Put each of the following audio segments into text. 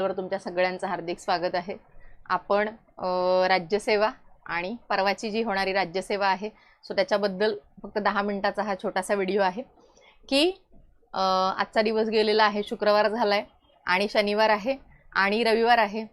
वर तुमच्या सगळ्यांचं हार्दिक स्वागत आहे. आपण राज्यसेवा आणि परवाची जी होणारी राज्यसेवा आहे सो त्याच्याबद्दल फक्त दहा मिनटाचा हा छोटासा व्हिडिओ आहे की आजचा दिवस गेलेला आहे शुक्रवार झाला आहे आणि शनिवार आहे आणि रविवार आहे.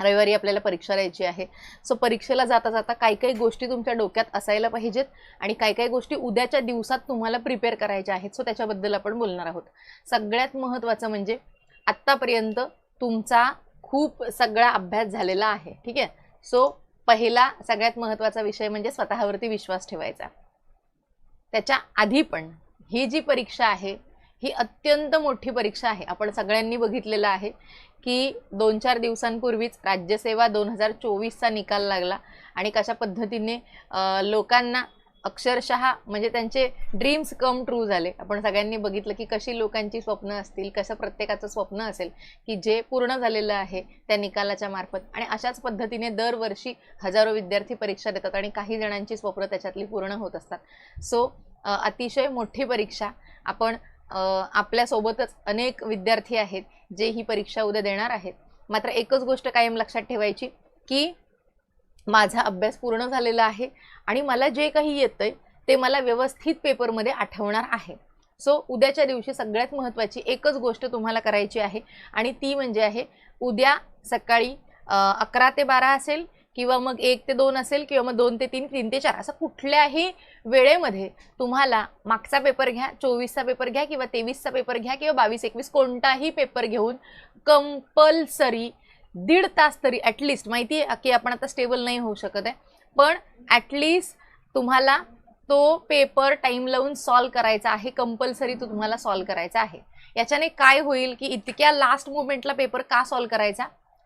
रविवारी आपल्याला परीक्षा द्यायची आहे. सो परीक्षेला जाता जाता काही काही गोष्टी तुमच्या डोक्यात असायला पाहिजेत आणि काही काही गोष्टी उद्याच्या दिवसात तुम्हाला प्रिपेअर करायच्या आहेत. सो त्याच्याबद्दल आपण बोलणार आहोत. सगळ्यात महत्त्वाचं म्हणजे आत्तापर्यंत तुमचा खूप सगळा अभ्यास झालेला आहे ठीक आहे? सो पहिला सगळ्यात महत्त्वाचा विषय म्हणजे स्वतःवरती विश्वास ठेवायचा. त्याच्या आधी पण ही जी परीक्षा आहे ही अत्यंत मोठी परीक्षा आहे. आपण सगळ्यांनी बघितलेलं आहे की दोन चार दिवसांपूर्वीच राज्यसेवा दोन हजार चोवीसचा निकाल लागला आणि कशा पद्धतीने लोकांना अक्षरशः म्हणजे त्यांचे ड्रीम्स कम ट्रू झाले. आपण सगळ्यांनी बघितलं की कशी लोकांची स्वप्न असतील कसं प्रत्येकाचं स्वप्न असेल की जे पूर्ण झालेलं आहे त्या निकालाच्या मार्फत. आणि अशाच पद्धतीने दरवर्षी हजारो विद्यार्थी परीक्षा देतात आणि काही जणांची स्वप्न त्याच्यातली पूर्ण होत असतात. सो अतिशय मोठी परीक्षा. आपण आपल्यासोबतच अनेक विद्यार्थी आहेत जे ही परीक्षा उद्या देणार आहेत. मात्र एकच गोष्ट कायम लक्षात ठेवायची की माझा अभ्यास पूर्ण झालेला आहे आणि मला जे काही येतंय ते मला व्यवस्थित पेपरमध्ये आठवणार आहे. सो उद्याच्या दिवशी सगळ्यात महत्त्वाची एकच गोष्ट तुम्हाला करायची आहे आणि ती म्हणजे आहे उद्या सकाळी अकरा ते बारा असेल किंवा मग एक ते दोन असेल किंवा मग दोन ते तीन तीन ते चार असं कुठल्याही वेळेमध्ये तुम्हाला मागचा पेपर घ्या चोवीसचा पेपर घ्या किंवा तेवीसचा पेपर घ्या किंवा बावीस एकवीस कोणताही पेपर घेऊन कंपल्सरी दीड तास तरी ॲटलिस्ट माहिती आहे की आपण आता स्टेबल नाही होऊ शकत आहे. पण ॲटलिस्ट तुम्हाला तो पेपर टाईम लावून सॉल्व करायचा आहे कंपल्सरी तो तुम्हाला सॉल्व करायचा आहे. याच्याने काय होईल की इतक्या लास्ट मोमेंटला पेपर का सॉल्व करायचा?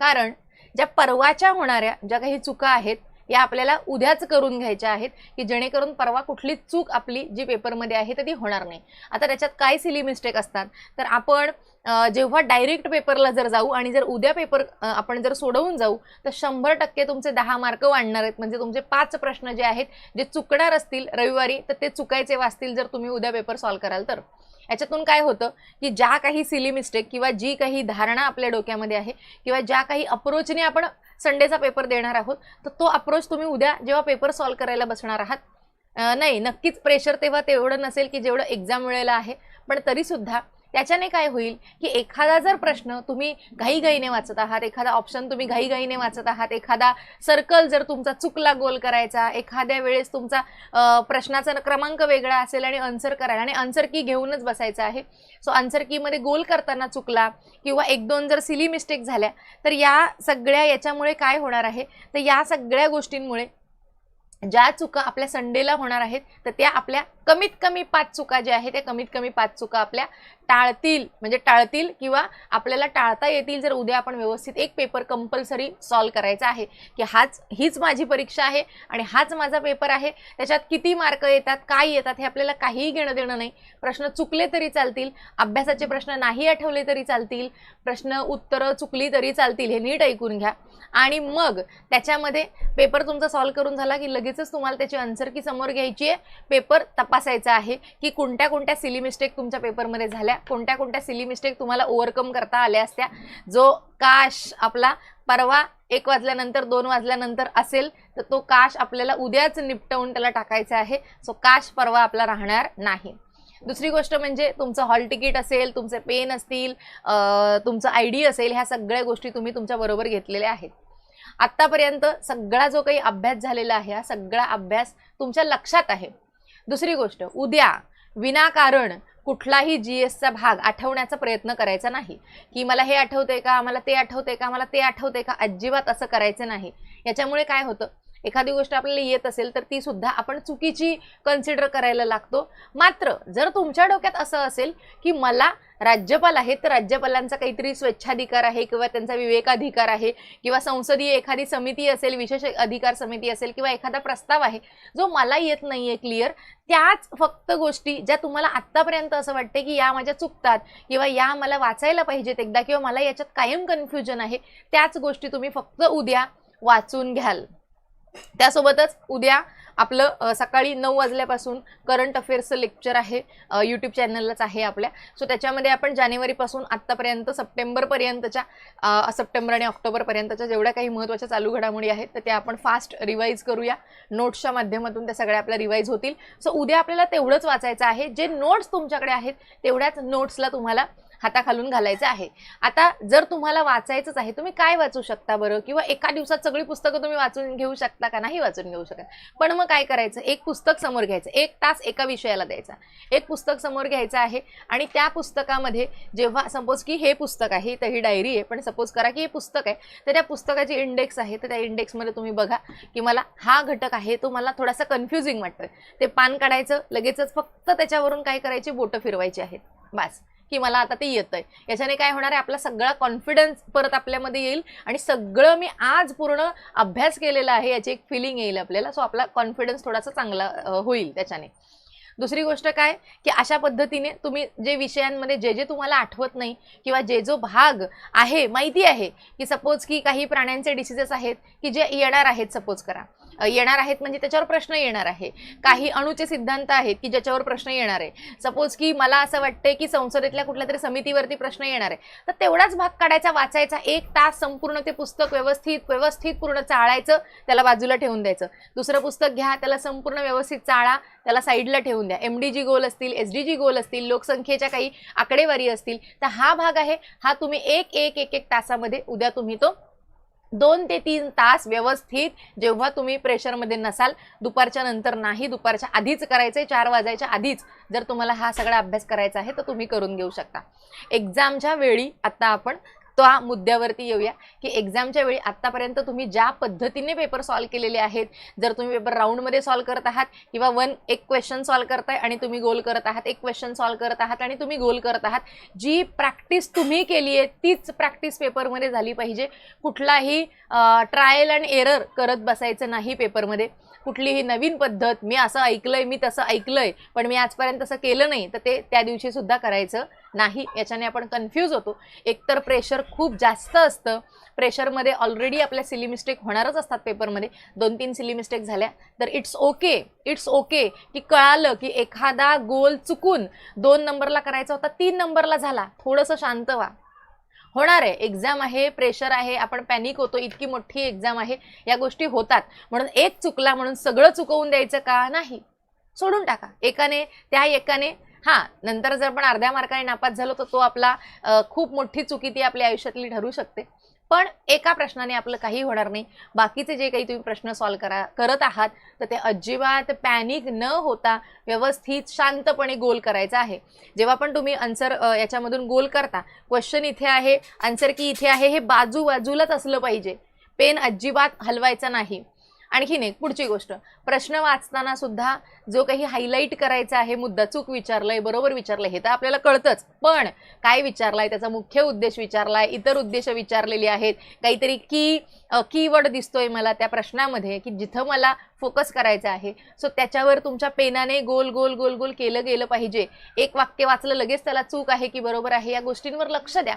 कारण ज्या परवाच्या होणाऱ्या ज्या काही चुका आहेत या आपल्याला उद्याच करून घ्यायच्या आहेत की जेणेकरून परवा कुठली चूक आपली जी पेपरमध्ये आहे तर ती होणार नाही. आता त्याच्यात काय सिली मिस्टेक असतात? तर आपण जेव्हा डायरेक्ट पेपरला जर जाऊ आणि जर उद्या पेपर आपण जर सोडवून जाऊ तर शंभर टक्के तुमचे दहा मार्क वाढणार आहेत. म्हणजे तुमचे पाच प्रश्न जे आहेत जे चुकणार असतील रविवारी तर ते चुकायचे वाचतील जर तुम्ही उद्या पेपर सॉल्व कराल तर. याच्यातून काय होतं की ज्या काही सिली मिस्टेक किंवा जी काही धारणा आपल्या डोक्यामध्ये आहे किंवा ज्या काही अप्रोचने आपण संडेचा पेपर देणार आहोत तर तो अप्रोच तुम्ही उद्या जेव्हा पेपर सॉल्व करायला बसणार आहात नाही नक्कीच प्रेशर तेव्हा तेवढं नसेल की जेवढं एक्झाम वेळेला आहे पण तरीसुद्धा त्याच्याने काय होईल की एखादा जर प्रश्न तुम्ही घाईघाईने वाचत आहात एखादा ऑप्शन तुम्ही घाईघाईने वाचत आहात एखादा सर्कल जर तुमचा चुकला गोल करायचा एखाद्या वेळेस तुमचा प्रश्नाचा क्रमांक वेगळा असेल आणि आन्सर करायला आणि आन्सर की घेऊनच बसायचं आहे. सो आन्सर कीमध्ये गोल करताना चुकला किंवा एक दोन जर सिली मिस्टेक झाल्या तर या सगळ्या याच्यामुळे काय होणार आहे? तर या सगळ्या गोष्टींमुळे ज्या चुका आपल्या संडेला होणार आहेत तर त्या आपल्या कमीत कमी पाच चुका ज्या आहेत त्या कमीत कमी पाच चुका आपल्या टाळतील. म्हणजे टाळतील किंवा आपल्याला टाळता येतील जर उद्या आपण व्यवस्थित एक पेपर कंपल्सरी सॉल्व करायचा आहे की हाच हीच माझी परीक्षा आहे आणि हाच माझा पेपर आहे त्याच्यात किती मार्क येतात काय येतात हे आपल्याला काहीही घेणं देणं नाही. प्रश्न चुकले तरी चालतील अभ्यासाचे प्रश्न नाही आठवले तरी चालतील प्रश्न उत्तरं चुकली तरी चालतील हे नीट ऐकून घ्या. आणि मग त्याच्यामध्ये पेपर तुमचा सॉल्व करून झाला की लगेचच तुम्हाला त्याची आन्सर की समोर घ्यायची आहे. पेपर तपासायचा आहे. की कोणत्या कोणत्या सिली मिस्टेक तुमच्या पेपरमध्ये झाल्या कोणत्या कोणत्या सिली मिस्टेक तुम्हाला ओव्हरकम करता आल्या असत्या. जो काश आपला परवा एक वाजल्यानंतर दोन वाजल्यानंतर असेल तर तो काश आपल्याला उद्याच निपटवून त्याला टाकायचा आहे. सो काश परवा आपला राहणार नाही. दुसरी गोष्ट म्हणजे तुमचं हॉल तिकीट असेल तुमचे पेन असतील तुमचं आय डी असेल ह्या सगळ्या गोष्टी तुम्ही तुमच्याबरोबर घेतलेल्या आहेत. आत्तापर्यंत सगळा जो काही अभ्यास झालेला आहे हा सगळा अभ्यास तुमच्या लक्षात आहे. दुसरी गोष्ट उद्या विनाकारण कुठलाही जी एसचा भाग आठवण्याचा प्रयत्न करायचा नाही. की मला हे आठवते का मला ते आठवते का मला ते आठवते का अजिबात असं करायचं नाही. याच्यामुळे काय होतं? एखादी गोष्ट आपल्याला येत असेल तर ती सुद्धा आपण चुकीची कन्सिडर करायला लागतो. मात्र जर तुमच्या डोक्यात असं असेल की मला राज्यपाल आहेत तर राज्यपालांचा काहीतरी स्वेच्छाधिकार आहे किंवा त्यांचा विवेकाधिकार आहे किंवा संसदीय एखादी समिती असेल विशेष अधिकार समिती असेल किंवा एखादा प्रस्ताव आहे जो मला येत नाही आहे क्लिअर त्याच फक्त गोष्टी ज्या तुम्हाला आत्तापर्यंत असं वाटते की या माझ्या चुकतात किंवा या मला वाचायला पाहिजेत एकदा किंवा मला याच्यात कायम कन्फ्युजन आहे त्याच गोष्टी तुम्ही फक्त उद्या वाचून घ्याल. त्यासोबतच उद्या आपलं सकाळी नऊ वाजल्यापासून करंट अफेअर्सचं लेक्चर आहे यूट्यूब चॅनललाच आहे आपल्या. सो त्याच्यामध्ये आपण जानेवारीपासून आत्तापर्यंत सप्टेंबरपर्यंतच्या सप्टेंबर आणि ऑक्टोबरपर्यंतच्या जेवढ्या काही महत्त्वाच्या चालू घडामोडी आहेत तर त्या आपण फास्ट रिवाईज करूया. नोट्सच्या माध्यमातून त्या सगळ्या आपल्या रिवाईज होतील. सो उद्या आपल्याला तेवढंच वाचायचं आहे. जे नोट्स तुमच्याकडे आहेत तेवढ्याच नोट्सला तुम्हाला हाताखालून घालायचं आहे. आता जर तुम्हाला वाचायचंच आहे तुम्ही काय वाचू शकता बरं? किंवा एका दिवसात सगळी पुस्तकं तुम्ही वाचून घेऊ शकता का? नाही वाचून घेऊ शकत. पण मग काय करायचं? एक पुस्तक समोर घ्यायचं. एक तास एका विषयाला द्यायचा. एक पुस्तक समोर घ्यायचं आहे आणि त्या पुस्तकामध्ये जेव्हा सपोज की हे पुस्तक आहे तर ही डायरी आहे पण सपोज करा की हे पुस्तक आहे तर त्या पुस्तकाची इंडेक्स आहे तर त्या इंडेक्समध्ये तुम्ही बघा की मला हा घटक आहे तो मला थोडासा कन्फ्युजिंग वाटतोय. ते पान काढायचं लगेचच फक्त त्याच्यावरून काय करायची? बोटं फिरवायची आहेत. बस. की मला आता ते येतंय. याच्याने काय होणार आहे आपला सगळा कॉन्फिडन्स परत आपल्यामध्ये येईल आणि सगळं मी आज पूर्ण अभ्यास केलेला आहे याची एक फिलिंग येईल आपल्याला. सो आपला कॉन्फिडन्स थोडासा चांगला होईल त्याच्याने. दुसरी गोष्ट काय? की अशा पद्धतीने तुम्ही जे विषयांमध्ये जे जे तुम्हाला आठवत नाही किंवा जे जो भाग आहे माहिती आहे की सपोज की काही प्राण्यांचे डिसिजेस आहेत की जे येणार आहेत सपोज करा. येणार आहेत म्हणजे त्याच्यावर प्रश्न येणार आहे. काही अणुचे सिद्धांत आहेत की ज्याच्यावर प्रश्न येणार आहे. सपोज की मला असं वाटतंय की संसदेतल्या कुठल्या तरी समितीवरती प्रश्न येणार आहे. तर तेवढाच भाग काढायचा वाचायचा एक तास संपूर्ण ते पुस्तक व्यवस्थित व्यवस्थित पूर्ण चाळायचं त्याला बाजूला ठेवून द्यायचं. दुसरं पुस्तक घ्या त्याला संपूर्ण व्यवस्थित चाळा त्याला साईडला ठेवून द्या. एम डी जी गोल असतील एस डी जी गोल असतील लोकसंख्येच्या काही आकडेवारी असतील तर हा भाग आहे. हा तुम्ही एक एक एक एक तासामध्ये उद्या तुम्ही तो दोन ते तीन तास व्यवस्थित जेव्हा तुम्ही प्रेशरमध्ये नसाल दुपारच्या नंतर नाही दुपारच्या आधीच करायचं आहे चार वाजायच्या आधीच जर तुम्हाला हा सगळा अभ्यास करायचा आहे तर तुम्ही करून घेऊ शकता. एक्झामच्या वेळी आता आपण त्या मुद्द्यावरती येऊया की एक्झामच्या वेळी आत्तापर्यंत तुम्ही ज्या पद्धतीने पेपर सॉल्व केलेले आहेत जर तुम्ही पेपर राऊंडमध्ये सॉल्व करत आहात किंवा वन एक क्वेश्चन सॉल्व करताय आणि तुम्ही गोल करत आहात एक क्वेश्चन सॉल्व करत आहात आणि तुम्ही गोल करत आहात जी प्रॅक्टिस तुम्ही केली आहे तीच प्रॅक्टिस पेपरमध्ये झाली पाहिजे. कुठलाही ट्रायल अँड एरर करत बसायचं नाही पेपरमध्ये कुठलीही नवीन पद्धत मी असं ऐकलंय मी तसं ऐकलंय पण मी आजपर्यंत तसं केलं नाही तर ते त्या दिवशीसुद्धा करायचं. नाही याच्याने आपण कन्फ्यूज होतो. एकतर प्रेशर खूप जास्त असतं. प्रेशरमध्ये ऑलरेडी आपल्या सिली मिस्टेक होणारच असतात पेपरमध्ये दोन तीन सिली मिस्टेक झाल्या तर इट्स ओके इट्स ओके की कळालं की एखादा गोल चुकून दोन नंबरला करायचा होता तीन नंबरला झाला. थोडंसं शांत व्हा. होणार आहे. एक्झाम आहे प्रेशर आहे आपण पॅनिक होतो इतकी मोठी एक्झाम आहे. या गोष्टी होतात. म्हणून एक चुकला म्हणून सगळं चुकवून द्यायचं का? नाही. सोडून टाका. एकाने त्या एकाने हां नंतर जर आपण अर्ध्या मार्काने नापास झालो तर तो आपला खूप मोठी चुकी ती आपल्या आयुष्यातली ठरू शकते. पण एका प्रश्नाने आपलं काही होणार नाही. बाकीचे जे काही तुम्ही प्रश्न सॉल्व करा करत आहात तर ते अजिबात पॅनिक न होता व्यवस्थित शांतपणे गोल करायचा आहे. जेव्हा पण तुम्ही आन्सर याच्यामधून गोल करता क्वेश्चन इथे आहे आन्सर की इथे आहे हे बाजू बाजूलाच असलं पाहिजे. पेन अजिबात हलवायचा नाही. आणखीन एक पुढची गोष्ट. प्रश्न वाचताना सुद्धा जो काही हायलाईट करायचा आहे मुद्दा चूक विचारलाय बरोबर विचारलंय हे तर आपल्याला कळतंच. पण काय विचारलाय त्याचा मुख्य उद्देश विचारलाय इतर उद्देश विचारलेले आहेत. काहीतरी की कीवर्ड दिसतोय मला त्या प्रश्नामध्ये की जिथं मला फोकस करायचा आहे. सो त्याच्यावर तुमच्या पेनाने गोल गोल गोल गोल केलं गेलं पाहिजे. एक वाक्य वाचलं लगेच त्याला चूक आहे की बरोबर आहे या गोष्टींवर लक्ष द्या.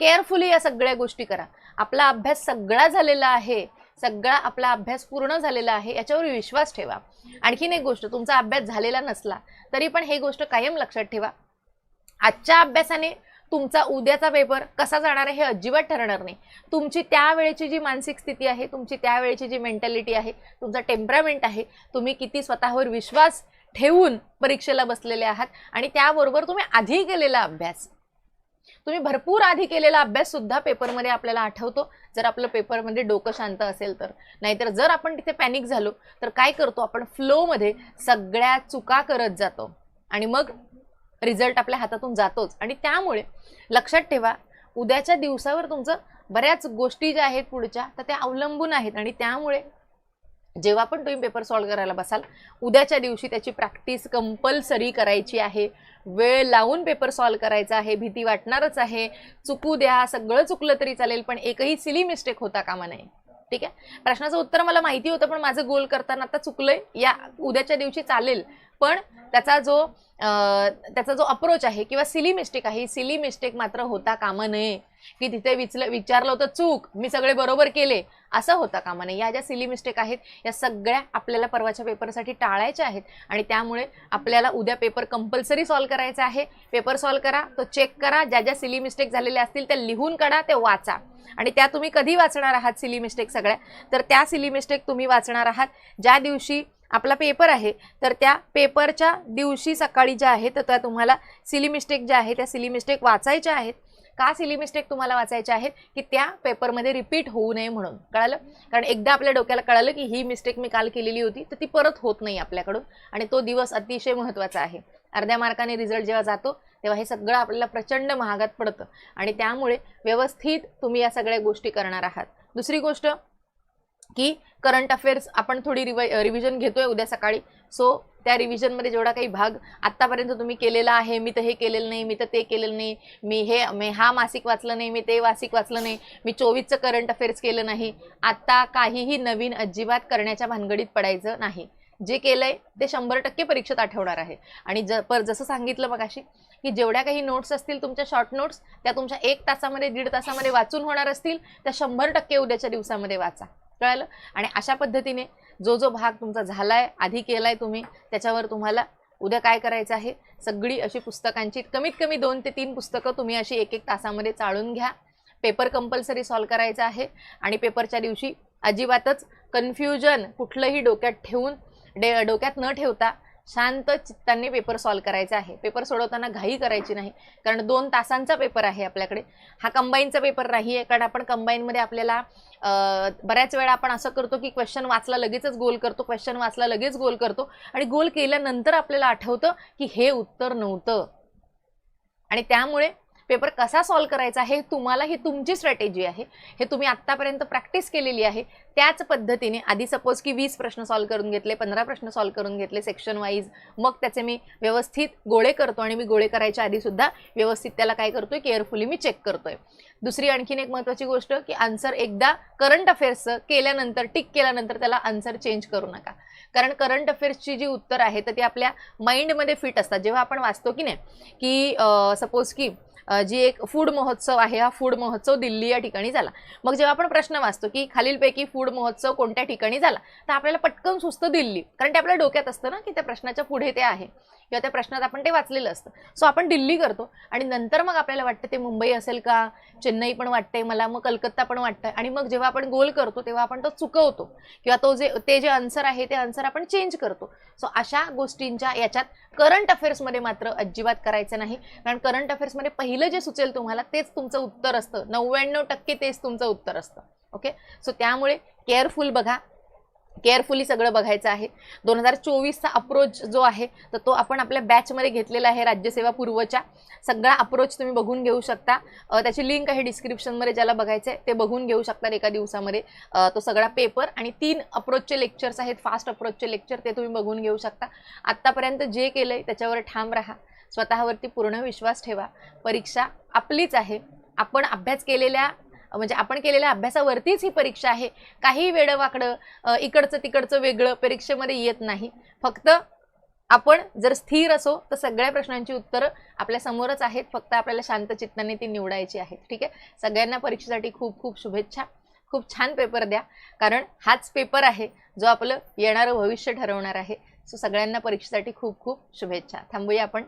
केअरफुली या सगळ्या गोष्टी करा. आपला अभ्यास सगळा झालेला आहे. सगळा आपला अभ्यास पूर्ण झालेला आहे याच्यावर विश्वास ठेवा. आणखीन एक गोष्ट तुमचा अभ्यास झालेला नसला तरी पण हे गोष्ट कायम लक्षात ठेवा. आजच्या अभ्यासाने तुमचा उद्याचा पेपर कसा जाणार आहे हे अजिबात ठरणार नाही. तुमची त्यावेळेची जी मानसिक स्थिती आहे तुमची त्यावेळेची जी मेंटॅलिटी आहे तुमचा टेम्परामेंट आहे तुम्ही किती स्वतःवर विश्वास ठेवून परीक्षेला बसलेले आहात आणि त्याबरोबर तुम्ही आधी केलेला अभ्यास. तुम्ही भरपूर आधी केलेला अभ्यास सुद्धा पेपरमध्ये आपल्याला आठवतो. जर आपलं पेपरमध्ये डोकं शांत असेल तर. नाहीतर जर आपण तिथे पॅनिक झालो तर काय करतो आपण? फ्लोमध्ये सगळ्या चुका करत जातो. आणि मग रिझल्ट आपल्या हातातून जातोच. आणि त्यामुळे लक्षात ठेवा उद्याच्या दिवसावर तुमचं बऱ्याच गोष्टी ज्या आहेत पुढच्या तर त्या अवलंबून आहेत. आणि त्यामुळे जेव्हा पण तुम्ही पेपर सॉल्व करायला बसाल उद्याच्या दिवशी त्याची प्रॅक्टिस कंपल्सरी करायची आहे. वेळ लावून पेपर सॉल्व करायचा आहे भीती वाटणारच आहे. चुकू द्या सगळं चुकलं तरी चालेल पण एकही सिली मिस्टेक होता कामा नये. ठीक आहे? प्रश्नाचं उत्तर मला माहिती होतं पण माझं गोल करताना आता चुकलंय. या उद्याच्या दिवशी चालेल. पण त्याचा जो त्याचा जो अप्रोच आहे किंवा सिली मिस्टेक आहे सिली मिस्टेक मात्र होता कामा नये. की तिथे विचलं विचारलं होतं चूक मी सगळे बरोबर केले. असं होतं कामा नये या ज्या सिली मिस्टेक आहेत या सगळ्या आपल्याला परवाच्या पेपरसाठी टाळायच्या आहेत आणि त्यामुळे आपल्याला उद्या पेपर कंपल्सरी सॉल्व करायचा आहे. पेपर सॉल्व करा तो चेक करा ज्या ज्या सिली मिस्टेक झालेल्या असतील त्या लिहून काढा ते वाचा. आणि त्या तुम्ही कधी वाचणार आहात सिली मिस्टेक सगळ्या? तर त्या सिली मिस्टेक तुम्ही वाचणार आहात. ज्या दिवशी आपला पेपर आहे तर त्या पेपरच्या दिवशी सकाळी ज्या आहेत तर त्या तुम्हाला सिली मिस्टेक ज्या आहे त्या सिली मिस्टेक वाचायच्या आहेत. का सिली मिस्टेक तुम्हाला वाचायच्या आहेत? की त्या पेपरमध्ये रिपीट होऊ नये म्हणून. कळालं? कारण एकदा आपल्या डोक्याला कळालं की ही मिस्टेक मी काल केलेली होती तर ती परत होत नाही आपल्याकडून. आणि तो दिवस अतिशय महत्त्वाचा आहे. अर्ध्या मार्काने रिझल्ट जेव्हा जातो तेव्हा हे सगळं आपल्याला प्रचंड महागात पडतं. आणि त्यामुळे व्यवस्थित तुम्ही या सगळ्या गोष्टी करणार आहात. दुसरी गोष्ट की करंट अफेअर्स आपण थोडी रिव रिव्हिजन घेतोय उद्या सकाळी. सो त्या रिव्हिजनमध्ये जेवढा काही भाग आत्तापर्यंत तुम्ही केलेला आहे मी तर हे केलेलं नाही मी तर ते केलेलं नाही मी हे मी हा मासिक वाचलं नाही मी ते मासिक वाचलं नाही मी चोवीसचं करंट अफेअर्स केलं नाही आत्ता काहीही नवीन अजिबात करण्याच्या भानगडीत पडायचं नाही. जे केलंय ते शंभर टक्के परीक्षेत आठवणार आहे. आणि ज पर जसं सांगितलं मग अशी की जेवढ्या काही नोट्स असतील तुमच्या शॉर्ट नोट्स त्या तुमच्या एक तासामध्ये दीड तासामध्ये वाचून होणार असतील त्या शंभर टक्के उद्याच्या दिवसामध्ये वाचा. कळालं? आणि अशा पद्धतीने जो जो भाग तुमचा झालाय आधी केलाय तुम्ही त्याच्यावर तुम्हाला उद्या काय करायचं आहे? सगळी अशी पुस्तकांची कमीत कमी दोन ते तीन पुस्तकं तुम्ही अशी एक एक तासामध्ये चाळून घ्या. पेपर कंपल्सरी सॉल्व करायचा आहे. आणि पेपरच्या दिवशी अजिबातच कन्फ्युजन कुठलंही डोक्यात ठेवून डे डोक्यात न ठेवता शांत चित्ताने पेपर सॉल्व करायचा आहे. पेपर सोडवताना घाई करायची नाही. कारण दोन तासांचा पेपर आहे आपल्याकडे. हा कंबाईनचा पेपर नाही आहे कारण आपण कंबाईनमध्ये आपल्याला बऱ्याच वेळा आपण असं करतो की क्वेश्चन वाचला लगेचच गोल करतो क्वेश्चन वाचला लगेच गोल करतो आणि गोल केल्यानंतर आपल्याला आठवतं की हे उत्तर नव्हतं. आणि त्यामुळे पेपर कसा सॉल्व करायचा हे तुम्हाला ही तुमची स्ट्रॅटेजी आहे. हे तुम्ही आत्तापर्यंत प्रॅक्टिस केलेली आहे. त्याच पद्धतीने आधी सपोज की वीस प्रश्न सॉल्व करून घेतले पंधरा प्रश्न सॉल्व करून घेतले सेक्शन वाईज मग त्याचे मी व्यवस्थित गोळे करतो आणि मी गोळे करायच्या आधीसुद्धा व्यवस्थित त्याला काय करतोय केअरफुली मी चेक करतोय. दुसरी आणखीन एक महत्त्वाची गोष्ट की आन्सर एकदा करंट अफेअर्सचं केल्यानंतर टिक केल्यानंतर त्याला आन्सर चेंज करू नका. कारण करंट अफेअर्सची जी उत्तर आहे तर ती आपल्या माइंडमध्ये फिट असतात. जेव्हा आपण वाचतो की नाही की सपोज की जी एक फूड महोत्सव आहे हा फूड महोत्सव दिल्ली या ठिकाणी झाला. मग जेव्हा आपण प्रश्न वाचतो की खालीलपैकी फूड महोत्सव कोणत्या ठिकाणी झाला तर आपल्याला पटकन सुचतं दिल्ली. कारण ते आपल्या डोक्यात असतं ना की त्या प्रश्नाच्या पुढे ते आहे. किंवा त्या प्रश्नात आपण ते वाचलेलं असतं. सो आपण दिल्ली करतो आणि नंतर मग आपल्याला वाटतं ते मुंबई असेल का? चेन्नई पण वाटतंय मला मग कलकत्ता पण वाटतंय. आणि मग जेव्हा आपण गोल करतो तेव्हा आपण तो चुकवतो. किंवा तो जे ते जे आन्सर आहे ते आन्सर आपण चेंज करतो. सो अशा गोष्टींच्या याच्यात करंट अफेअर्समध्ये मात्र अजिबात करायचं नाही. कारण करंट अफेअर्समध्ये पहिलं जे सुचेल तुम्हाला तेच तुमचं उत्तर असतं. नव्याण्णव टक्के तेच तुमचं उत्तर असतं. ओके सो त्यामुळे केअरफुल बघा. केअरफुली सगळं बघायचं आहे. दोन हजार चोवीसचा अप्रोच जो आहे तर तो आपण आपल्या बॅचमध्ये घेतलेला आहे राज्यसेवा पूर्वच्या. सगळा अप्रोच तुम्ही बघून घेऊ शकता. त्याची लिंक आहे डिस्क्रिप्शनमध्ये ज्याला बघायचं आहे ते बघून घेऊ शकतात एका दिवसामध्ये. तो सगळा पेपर आणि तीन अप्रोचचे लेक्चर्स आहेत. फास्ट अप्रोचचे लेक्चर ते तुम्ही बघून घेऊ शकता. आत्तापर्यंत जे केलं आहे त्याच्यावर ठाम राहा. स्वतःवरती पूर्ण विश्वास ठेवा. परीक्षा आपलीच आहे. आपण अभ्यास केलेल्या म्हणजे आपण केलेल्या अभ्यासावरतीच ही परीक्षा आहे. काही वेडं वाकडं इकडचं तिकडचं वेगळं परीक्षेमध्ये येत नाही. फक्त आपण जर स्थिर असो तर सगळ्या प्रश्नांची उत्तरं आपल्या समोरच आहेत. फक्त आपल्याला शांत चित्ताने ती निवडायची आहेत. ठीक आहे? सगळ्यांना परीक्षेसाठी खूप खूप शुभेच्छा. खूप छान पेपर द्या. कारण हाच पेपर आहे जो आपलं येणारं भविष्य ठरवणार आहे. सो सगळ्यांना परीक्षेसाठी खूप खूप शुभेच्छा. थांबूया आपण.